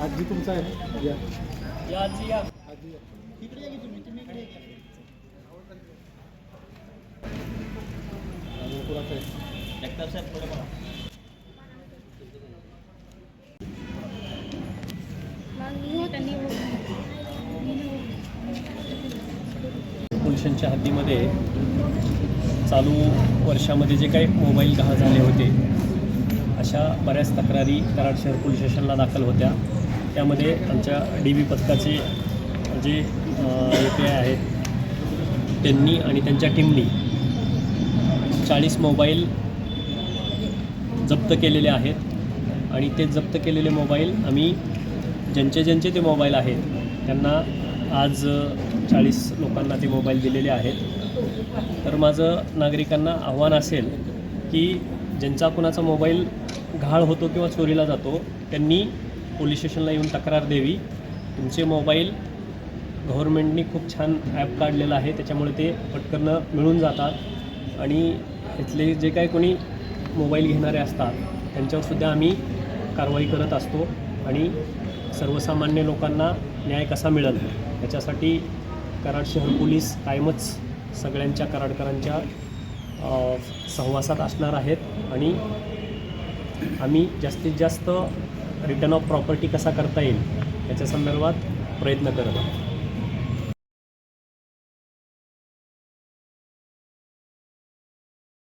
आजी तुमचा आहे या. या आजी या. आजी या. इकडे या की तुम्ही? तुम्ही इकडे या. पोल्युशनच्या हद्दीमध्ये चालू वर्षामध्ये जे काही मोबाईल गहाळ झाले होते अशा बऱ्याच तक्रारी कराड शहर पोलीस स्टेशनला दाखल होत्या. त्यामध्ये आमच्या डी बी पथकाचे जे ए पी आय आहेत त्यांनी आणि त्यांच्या टीमनी चाळीस मोबाईल जप्त केलेले आहेत. आणि ते जप्त केलेले मोबाईल आम्ही ज्यांचे ज्यांचे ते मोबाईल आहेत त्यांना आज चाळीस लोकांना ते मोबाईल दिलेले आहेत. तर माझं नागरिकांना आव्हान असेल की ज्यांचा कुणाचा मोबाईल घाळ होतो किंवा चोरीला जातो त्यांनी पोलीस स्टेशनला येऊन तक्रार द्यावी. तुमचे मोबाईल गव्हर्मेंटनी खूप छान ॲप काढलेलं आहे त्याच्यामुळे ते पटकन मिळून जातात. आणि इथले जे काही कोणी मोबाईल घेणारे असतात त्यांच्यावरसुद्धा आम्ही कारवाई करत असतो आणि सर्वसामान्य लोकांना न्याय कसा मिळेल याच्यासाठी कराड शहर पोलीस कायमच सगळ्यांच्या कराडकरांच्या सहवासात असणार आहेत आणि आम्ही जास्तीत जास्त रिटर्न ऑफ प्रॉपर्टी कसा करता येईल याच्या संदर्भात प्रयत्न करत आहोत.